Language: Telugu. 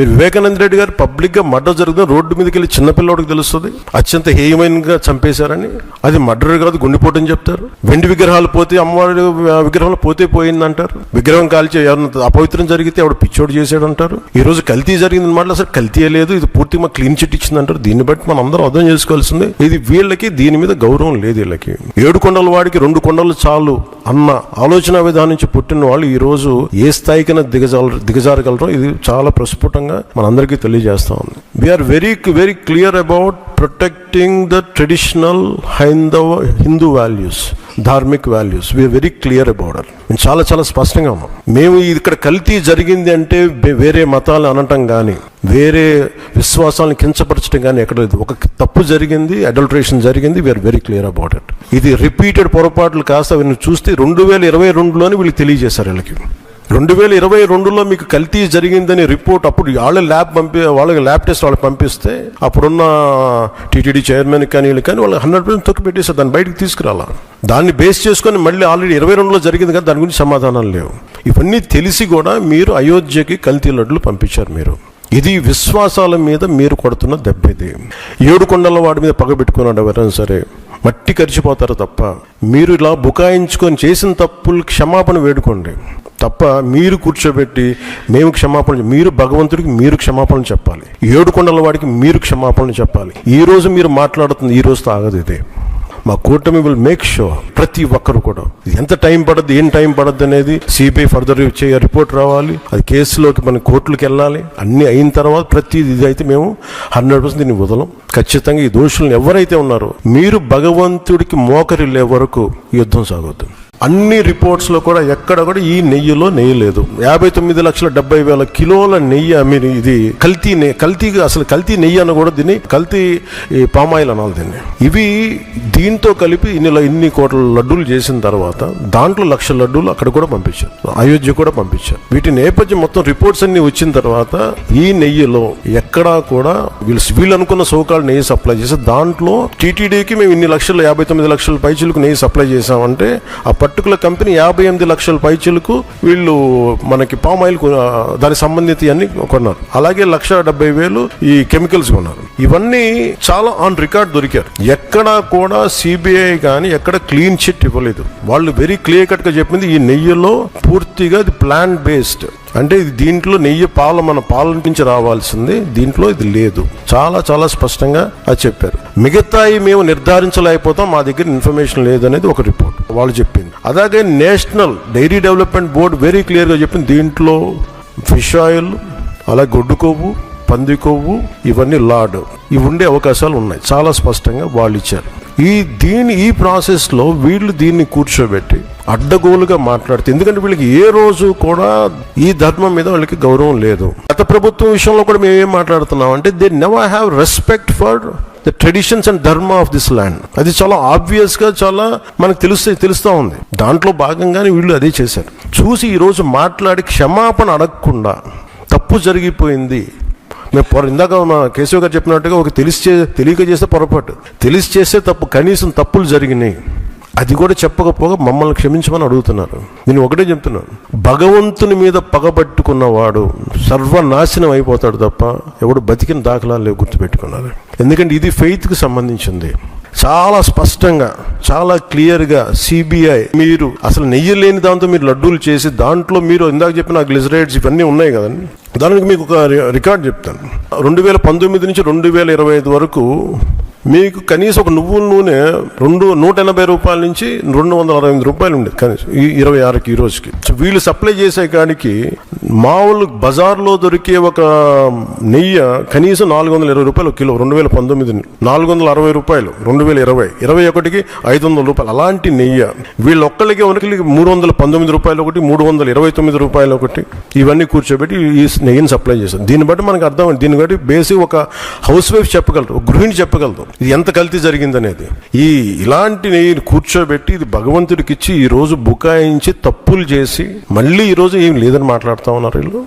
మీరు వివేకానంద రెడ్డి గారు పబ్లిక్గా మర్డర్ జరుగుతుంది రోడ్డు మీదకి వెళ్ళి చిన్నపిల్లవాడికి తెలుస్తుంది. అత్యంత హేయమైనగా చంపేశారని. అది మర్డర్ కాదు గుండెపోటు అని చెప్తారు. వెండి విగ్రహాలు పోతే అమ్మవారి విగ్రహాలు పోతే పోయింది అంటారు విగ్రహం కాల్చి ఎవరైనా అపవిత్రం జరిగితే ఆవిడ పిచ్చోడు చేశాడు అంటారు ఈ రోజు కల్తీ జరిగింది అనమాట అసలు కల్తీ లేదు. ఇది పూర్తిగా క్లీన్ చిట్ ఇచ్చింది అంటారు దీన్ని బట్టి మనం అందరం అర్థం చేసుకోవాల్సింది ఇది వీళ్ళకి దీని మీద గౌరవం లేదు వీళ్ళకి. ఏడు కొండల వాడికి రెండు కొండలు చాలు అన్న ఆలోచన విధానం నుంచి పుట్టిన వాళ్ళు ఈ రోజు ఏ స్థాయికైనా దిగజాల దిగజారగలరో. ఇది చాలా ప్రస్ఫుటంగా మనందరికీ తెలియజేస్తా ఉంది. We are very very clear about protecting the traditional హైందవ Hindu values dharmic values we are very clear about it మేము చాలా చాలా స్పష్టంగా ఉన్నాం మేము ఇక్కడ కల్తీ జరిగింది అంటే వేరే మతాలు అనటం కానీ వేరే విశ్వాసాలను కించపరచడం కానీ ఎక్కడ లేదు. ఒక తప్పు జరిగింది అడల్ట్రేషన్ జరిగింది we are very clear about it ఇది రిపీటెడ్ పొరపాట్లు కాస్త వీళ్ళని చూస్తే రెండు వేల ఇరవై రెండులోనే వీళ్ళు తెలియజేశారు వీళ్ళకి. రెండు వేల ఇరవై రెండులో మీకు కల్తీ జరిగిందని రిపోర్ట్ అప్పుడు వాళ్ళ ల్యాబ్ పంపి వాళ్ళకి ల్యాబ్ టెస్ట్ వాళ్ళకి పంపిస్తే అప్పుడున్న టీటీడీ చైర్మన్ కానీ వీళ్ళు కానీ వాళ్ళు హండ్రెడ్ పర్సెంట్ తొక్కి పెట్టేశారు. దాన్ని బయటకు తీసుకురాలా? దాన్ని బేస్ చేసుకొని మళ్ళీ ఆల్రెడీ ఇరవై రెండులో జరిగింది కానీ దాని గురించి సమాధానాలు లేవు. ఇవన్నీ తెలిసి కూడా మీరు అయోధ్యకి కల్తీ లడ్లు పంపించారు మీరు. ఇది విశ్వాసాల మీద మీరు కొడుతున్న దెబ్బ ఇది. ఏడు కొండల వాడి మీద పగబెట్టుకున్నాడు ఎవరైనా సరే మట్టి కరిచిపోతారు తప్ప. మీరు ఇలా బుకాయించుకొని చేసిన తప్పులు క్షమాపణ వేడుకోండి. తప్ప మీరు కూర్చోబెట్టి మేము క్షమాపణ మీరు భగవంతుడికి మీరు క్షమాపణ చెప్పాలి. ఏడు కొండల వాడికి మీరు క్షమాపణ చెప్పాలి. ఈ రోజు మీరు మాట్లాడుతుంది ఈ రోజుతో ఆగదు ఇదే. మా కూటమి విల్ మేక్ షూర్ ప్రతి ఒక్కరు కూడా. ఎంత టైం పడద్దు ఏం టైం పడద్దు అనేది సిబిఐ ఫర్దర్ చేయ రిపోర్ట్ రావాలి. అది కేసులోకి మన కోర్టులకు వెళ్ళాలి. అన్ని అయిన తర్వాత ప్రతి ఇది అయితే మేము హండ్రెడ్ పర్సెంట్ దీన్ని వదలం. ఖచ్చితంగా ఈ దోషులను ఎవరైతే ఉన్నారో మీరు భగవంతుడికి మోకరిల్లే వరకు యుద్ధం సాగొద్దు. అన్ని రిపోర్ట్స్లో కూడా ఎక్కడ కూడా ఈ నెయ్యిలో నెయ్యి లేదు. యాభై తొమ్మిది లక్షల డెబ్బై వేల కిలోల నెయ్యి మీరు ఇది కల్తీ నెయ్యి కల్తీ అసలు కల్తీ నెయ్యి అని కూడా దీన్ని కల్తీ ఈ పామాయిల్ అనాలి దీన్ని. ఇవి దీంతో కలిపి ఇన్ని ఇన్ని కోట్ల లడ్డూలు చేసిన తర్వాత దాంట్లో లక్ష లడ్డూలు అక్కడ కూడా పంపించారు. అయోధ్య కూడా పంపించారు. వీటి నేపథ్యం మొత్తం రిపోర్ట్స్ అన్ని వచ్చిన తర్వాత ఈ నెయ్యిలో ఎక్కడా కూడా వీళ్ళు వీళ్ళు అనుకున్న సోకాళ్ళు నెయ్యి సప్లై చేసి దాంట్లో టీటీడీకి మేము ఇన్ని లక్షలు యాభై తొమ్మిది లక్షల పైచులకు నెయ్యి సప్లై చేసామంటే అప్పటి పర్టికులర్ కంపెనీ యాభై ఎనిమిది లక్షల పైచులకు వీళ్ళు మనకి పామ్ ఆయిల్ దానికి సంబంధిత అన్ని కొన్నారు. అలాగే లక్ష డెబ్బై వేలు ఈ కెమికల్స్ కొన్నారు. ఇవన్నీ చాలా ఆన్ రికార్డ్ దొరికారు. ఎక్కడా కూడా సిబిఐ కానీ ఎక్కడ క్లీన్ చిట్ ఇవ్వలేదు. వాళ్ళు వెరీ క్లియర్ కట్గా చెప్పింది ఈ నెయ్యిలో పూర్తిగా ఇది ప్లాన్ బేస్డ్. అంటే ఇది దీంట్లో నెయ్యి పాలు మన పాల నుంచి రావాల్సింది. దీంట్లో ఇది లేదు. చాలా చాలా స్పష్టంగా అది చెప్పారు. మిగతాయి మేము నిర్ధారించలేకపోతాం. మా దగ్గర ఇన్ఫర్మేషన్ లేదు అనేది ఒక రిపోర్ట్. వాళ్ళు చెప్పింది. అలాగే national dairy development board very క్లియర్గా చెప్పింది. దీంట్లో ఫిష్ ఆయిల్ అలాగే గొడ్డు కొవ్వు పంది కొవ్వు ఇవన్నీ లాడ్ ఇవి ఉండే అవకాశాలు ఉన్నాయి. చాలా స్పష్టంగా వాళ్ళు ఇచ్చారు. ఈ దీని ఈ ప్రాసెస్లో వీళ్ళు దీన్ని కూర్చోబెట్టి అడ్డగోలుగా మాట్లాడితే ఎందుకంటే వీళ్ళకి ఏ రోజు కూడా ఈ ధర్మం మీద వాళ్ళకి గౌరవం లేదు. గత ప్రభుత్వం విషయంలో కూడా మేము ఏం మాట్లాడుతున్నాం అంటే they never have respect for the traditions and dharma of this land అది చాలా ఆబ్వియస్గా చాలా మనకు తెలుస్తే తెలుస్తూ ఉంది. దాంట్లో భాగంగానే వీళ్ళు అదే చేశారు. చూసి ఈరోజు మాట్లాడి క్షమాపణ అడగకుండా తప్పు జరిగిపోయింది. మేము పొర ఇందాక మా కేశవ్ గారు చెప్పినట్టుగా ఒక తెలిసి తెలియక చేస్తే పొరపాటు. తెలిసి చేస్తే తప్పు కనీసం తప్పులు జరిగినాయి. అది కూడా చెప్పకపోగా మమ్మల్ని క్షమించమని అడుగుతున్నారు. నేను ఒకటే చెప్తున్నాను. భగవంతుని మీద పగబట్టుకున్నవాడు సర్వనాశనం అయిపోతాడు తప్ప ఎవడు బతికిన దాఖలాలు లేవు గుర్తుపెట్టుకున్నారు ఎందుకంటే ఇది ఫెయిత్కి సంబంధించింది. చాలా స్పష్టంగా చాలా క్లియర్గా సిబిఐ మీరు అసలు నెయ్యి లేని దాంతో మీరు లడ్డూలు చేసి దాంట్లో మీరు ఇందాక చెప్పిన గ్లిజరైడ్స్ ఇవన్నీ ఉన్నాయి కదండి. దానికి మీకు ఒక రి- రికార్డ్ చెప్తాను. రెండు వేల పంతొమ్మిది నుంచి రెండు వేల ఇరవై ఐదు వరకు మీకు కనీసం ఒక నువ్వుల నూనె రెండు నూట ఎనభై రూపాయల నుంచి రెండు వందల అరవై ఎనిమిది రూపాయలు ఉండేది కనీసం ఈ ఇరవై ఆరుకి ఈ రోజుకి. సో వీళ్ళు సప్లై చేసే కాడికి మామూలు బజార్లో దొరికే ఒక నెయ్యి కనీసం నాలుగు వందల ఇరవై రూపాయలు కిలో రెండు వేల పంతొమ్మిది నాలుగు వందల అరవై రూపాయలు రెండు వేల ఇరవై ఇరవై ఒకటికి ఐదు వందల రూపాయలు. అలాంటి నెయ్యి వీళ్ళు ఒక్కళ్ళకి ఒకరికి మూడు వందల పంతొమ్మిది రూపాయలు ఒకటి మూడు వందల ఇరవై తొమ్మిది రూపాయలు ఒకటి. ఇవన్నీ కూర్చోబెట్టి ఈ నెయ్యిని సప్లై చేస్తుంది దీన్ని బట్టి మనకు అర్థం దీన్ని బట్టి బేసిక్ ఒక హౌస్ వైఫ్ చెప్పగలరు ఒక గృహిణి చెప్పగలదు. ఇది ఎంత కల్తీ జరిగిందనేది. ఈ ఇలాంటి నెయ్యిని కూర్చోబెట్టి ఇది భగవంతుడికి ఇచ్చి ఈ రోజు బుకాయించి తప్పులు చేసి మళ్ళీ ఈరోజు ఏం లేదని మాట్లాడుతూ ఉన్నారు వీళ్ళు?